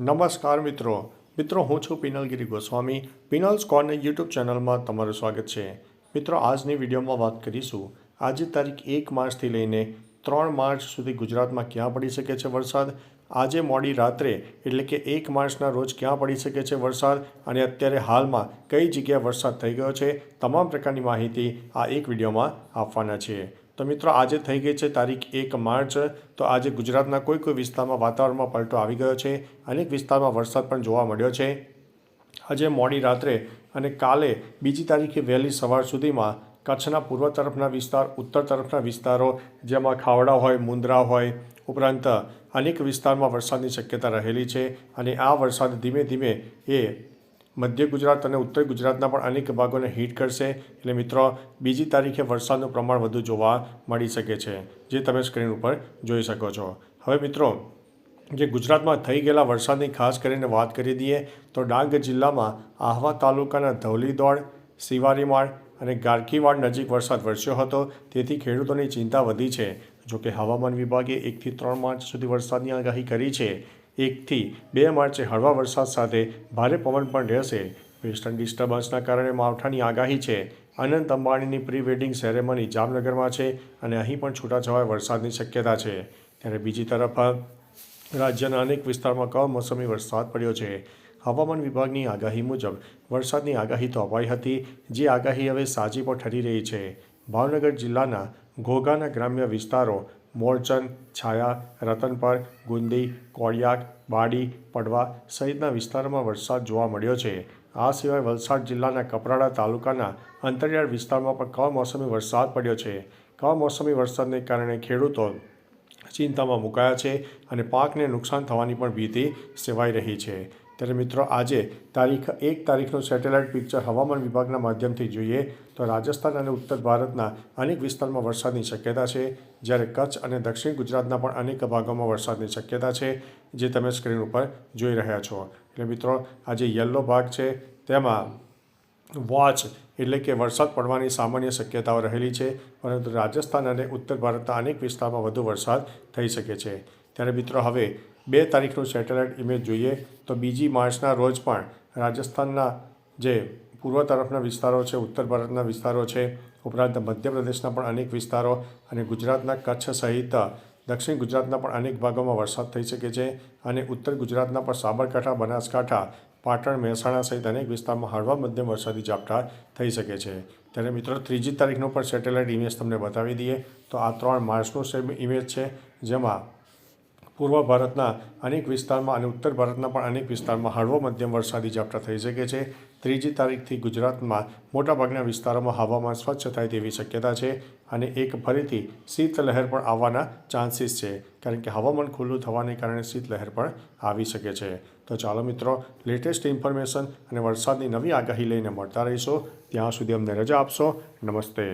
નમસ્કાર મિત્રો. મિત્રો, હું છું પિનલગીરી ગોસ્વામી. પિનલ્સ કોર્નર યુટ્યુબ ચેનલમાં તમારું સ્વાગત છે. મિત્રો, આજની વિડીયોમાં વાત કરીશું. આજે તારીખ એક માર્ચથી લઈને ત્રણ માર્ચ સુધી ગુજરાતમાં ક્યાં પડી શકે છે વરસાદ? આજે મોડી રાત્રે, એટલે કે એક માર્ચના રોજ ક્યાં પડી શકે છે વરસાદ? અને અત્યારે હાલમાં કઈ જગ્યાએ વરસાદ થઈ ગયો છે? તમામ પ્રકારની માહિતી આ એક વિડીયોમાં આપવાના છીએ તો મિત્રો, આજે થઈ ગઈ છે તારીખ એક માર્ચ. તો આજે ગુજરાતના કોઈ કોઈ વિસ્તારમાં વાતાવરણમાં પલટો આવી ગયો છે અનેક વિસ્તારમાં વરસાદ પણ જોવા મળ્યો છે. આજે મોડી રાત્રે અને કાલે બીજી તારીખે વહેલી સવાર સુધીમાં કચ્છના પૂર્વ તરફના વિસ્તાર, ઉત્તર તરફના વિસ્તારો, જેમાં ખાવડા હોય, મુંદ્રા હોય, ઉપરાંત અનેક વિસ્તારમાં વરસાદની શક્યતા રહેલી છે અને આ વરસાદ ધીમે ધીમે એ મધ્ય ગુજરાત અને ઉત્તર ગુજરાતના પણ અનેક ભાગોને હિટ કરશે. એટલે મિત્રો, બીજી તારીખે વરસાદનું પ્રમાણ વધુ જોવા મળી શકે છે, જે તમે સ્ક્રીન ઉપર જોઈ શકો છો. હવે મિત્રો, જે ગુજરાતમાં થઈ ગયેલા વરસાદની ખાસ કરીને વાત કરી દઈએ, તો ડાંગ જિલ્લામાં આહવા તાલુકાના ધવલીદોડ, શિવારીમાળ અને ગારકીવાડ નજીક વરસાદ વરસ્યો હતો. તેથી ખેડૂતોની ચિંતા વધી છે. જોકે હવામાન વિભાગે એકથી ત્રણ માર્ચ સુધી વરસાદની આગાહી કરી છે. એકથી બે માર્ચે હળવા વરસાદ સાથે ભારે પવન પણ રહેશે. વેસ્ટર્ન ડિસ્ટર્બન્સના કારણે માવઠાની આગાહી છે. અનંત અંબાણીની પ્રી વેડિંગ સેરેમની જામનગરમાં છે અને અહીં પણ છૂટાછવાયા વરસાદની શક્યતા છે. ત્યારે બીજી તરફ, રાજ્યના અનેક વિસ્તારમાં કમોસમી વરસાદ પડ્યો છે. હવામાન વિભાગની આગાહી મુજબ, વરસાદની આગાહી તો અપાઈ હતી, જે આગાહી હવે સાચી પણ ઠરી રહી છે. ભાવનગર જિલ્લાના ઘોઘાના ગ્રામ્ય વિસ્તારો મોરચંદ છાયા, રતનપર, ગુંદી, કોળિયાક, બાડી, પડવા સહિતના વિસ્તારોમાં વરસાદ જોવા મળ્યો છે. આ સિવાય વલસાડ જિલ્લાના કપરાડા તાલુકાના અંતરિયાળ વિસ્તારમાં પણ કમોસમી વરસાદ પડ્યો છે. કમોસમી વરસાદને કારણે ખેડૂતો ચિંતામાં મુકાયા છે અને પાકને નુકસાન થવાની પણ ભીતિ સેવાઈ રહી છે. ત્યારે મિત્રો આજે તારીખ એક તારીખનું સેટેલાઇટ પિક્ચર હવામાન વિભાગના માધ્યમથી જોઈએ તો રાજસ્થાન અને ઉત્તર ભારતના અનેક વિસ્તારમાં વરસાદની શક્યતા છે. જ્યારે કચ્છ અને દક્ષિણ ગુજરાતના પણ અનેક ભાગોમાં વરસાદની શક્યતા છે, જે તમે સ્ક્રીન ઉપર જોઈ રહ્યા છો. એટલે મિત્રો, આ જે યલો ભાગ છે, તેમાં વોચ એટલે કે વરસાદ પડવાની સામાન્ય શક્યતાઓ રહેલી છે, પરંતુ રાજસ્થાન અને ઉત્તર ભારતના અનેક વિસ્તારમાં વધુ વરસાદ થઈ શકે છે. ત્યારે મિત્રો, હવે બે તારીખનું સેટેલાઇટ ઇમેજ જોઈએ તો બીજી માર્ચના રોજ પણ રાજસ્થાનના જે પૂર્વ તરફના વિસ્તારો છે, ઉત્તર ભારતના વિસ્તારો છે, ઉપરાંત મધ્યપ્રદેશના પણ અનેક વિસ્તારો અને ગુજરાતના કચ્છ સહિત દક્ષિણ ગુજરાતના પણ અનેક ભાગોમાં વરસાદ થઈ શકે છે અને ઉત્તર ગુજરાતના પણ સાબરકાંઠા, બનાસકાંઠા, પાટણ, મહેસાણા સહિત અનેક વિસ્તારમાં હળવા મધ્યમ વરસાદી ઝાપટા થઈ શકે છે. ત્યારે મિત્રો, ત્રીજી તારીખનો પણ સેટેલાઇટ ઇમેજ તમને બતાવી દઈએ તો આ ત્રણ માર્ચનો ઇમેજ છે જેમાં પૂર્વ ભારતના અનેક વિસ્તારમાં અને ઉત્તર ભારતના પણ અનેક વિસ્તારમાં હળવો મધ્યમ વરસાદી ઝાપટા થઈ શકે છે. ત્રીજી તારીખથી ગુજરાતમાં મોટાભાગના વિસ્તારોમાં હવામાન સ્વચ્છ થાય તેવી શક્યતા છે અને એક ફરીથી શીતલહેર પણ આવવાના ચાન્સીસ છે, કારણ કે હવામાન ખુલ્લું થવાને કારણે શીતલહેર પણ આવી શકે છે. તો ચાલો મિત્રો, લેટેસ્ટ ઇન્ફોર્મેશન અને વરસાદની નવી આગાહી લઈને મળતા રહીશો. ત્યાં સુધી અમને રજા આપશો. નમસ્તે.